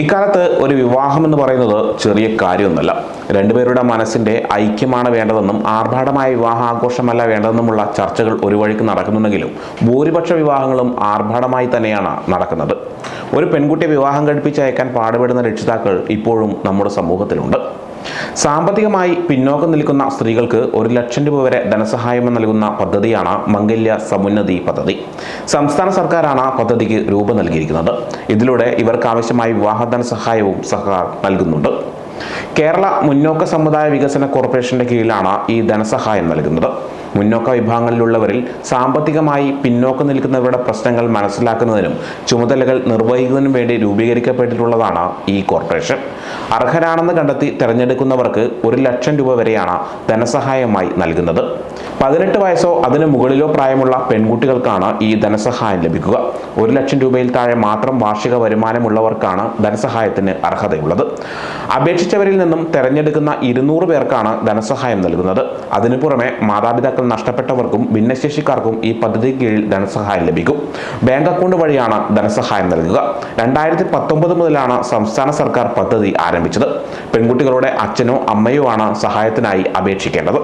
ഇക്കാലത്ത് ഒരു വിവാഹം എന്ന് പറയുന്നത് ചെറിയ കാര്യമൊന്നുമല്ല. രണ്ടുപേരുടെ മനസ്സിന്റെ ഐക്യമാണ് വേണ്ടതെന്നും ആർഭാടമായ വിവാഹാഘോഷമല്ല വേണ്ടതെന്നുമുള്ള ചർച്ചകൾ ഒരു വഴിക്ക് നടക്കുന്നുണ്ടെങ്കിലും ഭൂരിപക്ഷ വിവാഹങ്ങളും ആർഭാടമായി തന്നെയാണ് നടക്കുന്നത്. ഒരു പെൺകുട്ടിയെ വിവാഹം കഴിപ്പിച്ചയക്കാൻ പാടുപെടുന്ന രക്ഷിതാക്കൾ ഇപ്പോഴും നമ്മുടെ സമൂഹത്തിലുണ്ട്. സാമ്പത്തികമായി പിന്നോക്കം നിൽക്കുന്ന സ്ത്രീകൾക്ക് ഒരു ലക്ഷം രൂപ വരെ ധനസഹായം നൽകുന്ന പദ്ധതിയാണ് മംഗല്യ സമുന്നതി പദ്ധതി. സംസ്ഥാന സർക്കാരാണ് പദ്ധതിക്ക് രൂപം നൽകിയിരിക്കുന്നത്. ഇതിലൂടെ ഇവർക്ക് ആവശ്യമായ വിവാഹ ധനസഹായവും സർക്കാർ നൽകുന്നുണ്ട്. കേരള മുന്നോക്ക സമുദായ വികസന കോർപ്പറേഷന്റെ കീഴിലാണ് ഈ ധനസഹായം നൽകുന്നത്. മുന്നോക്ക വിഭാഗങ്ങളിലുള്ളവരിൽ സാമ്പത്തികമായി പിന്നോക്കം നിൽക്കുന്നവരുടെ പ്രശ്നങ്ങൾ മനസ്സിലാക്കുന്നതിനും ചുമതലകൾ നിർവഹിക്കുന്നതിനും വേണ്ടി രൂപീകരിക്കപ്പെട്ടിട്ടുള്ളതാണ് ഈ കോർപ്പറേഷൻ. അർഹരാണെന്ന് കണ്ടെത്തി തിരഞ്ഞെടുക്കുന്നവർക്ക് ഒരു ലക്ഷം രൂപ വരെയാണ് ധനസഹായമായി നൽകുന്നത്. പതിനെട്ട് വയസ്സോ അതിന് മുകളിലോ പ്രായമുള്ള പെൺകുട്ടികൾക്കാണ് ഈ ധനസഹായം ലഭിക്കുക. ഒരു ലക്ഷം രൂപയിൽ താഴെ മാത്രം വാർഷിക വരുമാനമുള്ളവർക്കാണ് ധനസഹായത്തിന് അർഹതയുള്ളത്. അപേക്ഷിച്ചവരിൽ നിന്നും തെരഞ്ഞെടുക്കുന്ന ഇരുന്നൂറ് പേർക്കാണ് ധനസഹായം നൽകുന്നത്. അതിനു പുറമെ മാതാപിതാക്കൾ നഷ്ടപ്പെട്ടവർക്കും ഭിന്നശേഷിക്കാർക്കും ഈ പദ്ധതി കീഴിൽ ധനസഹായം ലഭിക്കും. ബാങ്ക് അക്കൗണ്ട് വഴിയാണ് ധനസഹായം നൽകുക. രണ്ടായിരത്തി പത്തൊമ്പത് മുതലാണ് സംസ്ഥാന സർക്കാർ പദ്ധതി ആരംഭിച്ചത്. പെൺകുട്ടികളുടെ അച്ഛനോ അമ്മയോ ആണ് സഹായത്തിനായി അപേക്ഷിക്കേണ്ടത്.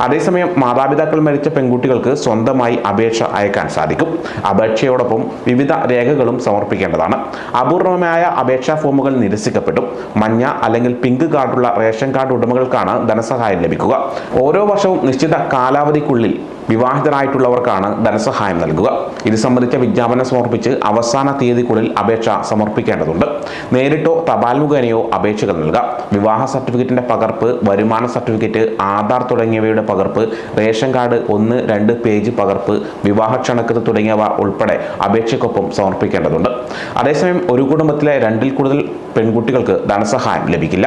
അതേസമയം മാതാപിതാക്കൾ മരിച്ച പെൺകുട്ടികൾക്ക് സ്വന്തമായി അപേക്ഷ അയക്കാൻ സാധിക്കും. അപേക്ഷയോടൊപ്പം വിവിധ രേഖകളും സമർപ്പിക്കേണ്ടതാണ്. അപൂർവമായ അപേക്ഷാ ഫോമുകൾ നിരസിക്കപ്പെടും. മഞ്ഞ അല്ലെങ്കിൽ പിങ്ക് കാർഡുള്ള റേഷൻ കാർഡ് ഉടമകൾക്കാണ് ധനസഹായം ലഭിക്കുക. ഓരോ വർഷവും നിശ്ചിത കാലാവധിക്കുള്ളിൽ വിവാഹിതരായിട്ടുള്ളവർക്കാണ് ധനസഹായം നൽകുക. ഇത് സംബന്ധിച്ച വിജ്ഞാപനം സമർപ്പിച്ച് അവസാന തീയതിക്കുള്ളിൽ അപേക്ഷ സമർപ്പിക്കേണ്ടതുണ്ട്. നേരിട്ടോ തപാൽ മുഖേനയോ അപേക്ഷകൾ നൽകാം. വിവാഹ സർട്ടിഫിക്കറ്റിന്റെ പകർപ്പ് വരുമാന സർട്ടിഫിക്കറ്റ് ആധാർ തുടങ്ങിയവയുടെ പകർപ്പ് റേഷൻ കാർഡ് ഒന്ന് രണ്ട് പേജ് പകർപ്പ് വിവാഹ ക്ഷണക്കത്ത് തുടങ്ങിയവ ഉൾപ്പെടെ അപേക്ഷയ്ക്കൊപ്പം സമർപ്പിക്കേണ്ടതുണ്ട്. അതേസമയം ഒരു കുടുംബത്തിലെ രണ്ടിൽ കൂടുതൽ പെൺകുട്ടികൾക്ക് ധനസഹായം ലഭിക്കില്ല.